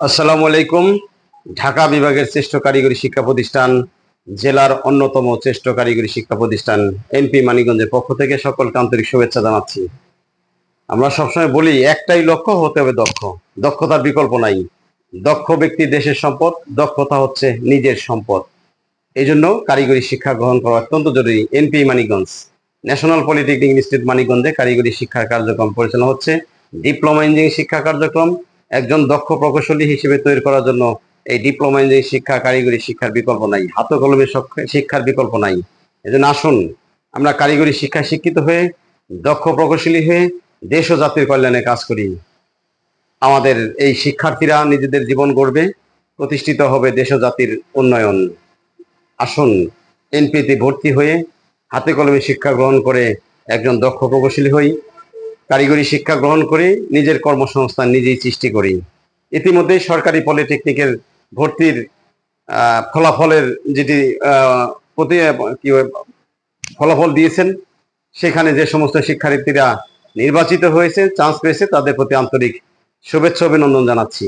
আসসালামু আলাইকুম। ঢাকা বিভাগের শ্রেষ্ঠ কারিগরি শিক্ষা প্রতিষ্ঠান, জেলার অন্যতম শ্রেষ্ঠ কারিগরি শিক্ষা প্রতিষ্ঠান এনপি মানিগঞ্জের পক্ষ থেকে সকলকে আন্তরিক শুভেচ্ছা জানাচ্ছি। আমরা সবসময় বলি, একটাই লক্ষ্য, হতে হবে দক্ষ। দক্ষতার বিকল্প নাই। দক্ষ ব্যক্তি দেশের সম্পদ, দক্ষতা হচ্ছে নিজের সম্পদ। এই জন্য কারিগরি শিক্ষা গ্রহণ করা অত্যন্ত জরুরি। NP Manikganj national polytechnic institute মানিগঞ্জে কারিগরি শিক্ষার কার্যক্রম পরিচালনা হচ্ছে। ডিপ্লোমা ইঞ্জিনিয়ারিং শিক্ষা কার্যক্রম একজন দক্ষ প্রকৌশলী হিসেবে তৈরি করার জন্য এই ডিপ্লোমা ইঞ্জিনিয়ারিং শিক্ষা কারিগরি শিক্ষার বিকল্প নাই, হাতে কলমে শিক্ষার বিকল্প নাই। এজন্য আসুন, আমরা কারিগরি শিক্ষায় শিক্ষিত হয়ে, দক্ষ প্রকৌশলী হয়ে দেশ ও জাতির কল্যাণে কাজ করি। আমাদের এই শিক্ষার্থীরা নিজেদের জীবন গড়বে, প্রতিষ্ঠিত হবে দেশ ও জাতির উন্নয়ন। আসুন, এনপিতে ভর্তি হয়ে হাতে কলমে শিক্ষা গ্রহণ করে একজন দক্ষ প্রকৌশলী হই। কারিগরি শিক্ষা গ্রহণ করে, নিজের কর্মসংস্থান নিজেই সৃষ্টি করি। ইতিমধ্যে সরকারি পলিটেকনিকের ভর্তির ফলাফলের যেটি কি ফলাফল দিয়েছেন, সেখানে যে সমস্ত শিক্ষার্থীরা নির্বাচিত হয়েছে, চান্স পেয়েছে, তাদের প্রতি আন্তরিক শুভেচ্ছা, অভিনন্দন জানাচ্ছি।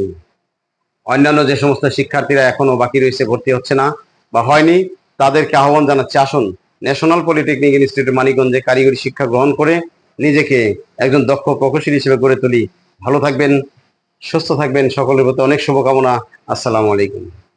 অন্যান্য যে সমস্ত শিক্ষার্থীরা এখনও বাকি রয়েছে, ভর্তি হচ্ছে না বা হয়নি, তাদেরকে আহ্বান জানাচ্ছি, আসুন ন্যাশনাল পলিটেকনিক ইনস্টিটিউট মানিকগঞ্জে কারিগরি শিক্ষা গ্রহণ করে নিজেকে একজন দক্ষ প্রকৌশলী হিসেবে গড়ে তুলি। ভালো থাকবেন, সুস্থ থাকবেন, সকলের প্রতি অনেক শুভকামনা। আসসালামু আলাইকুম।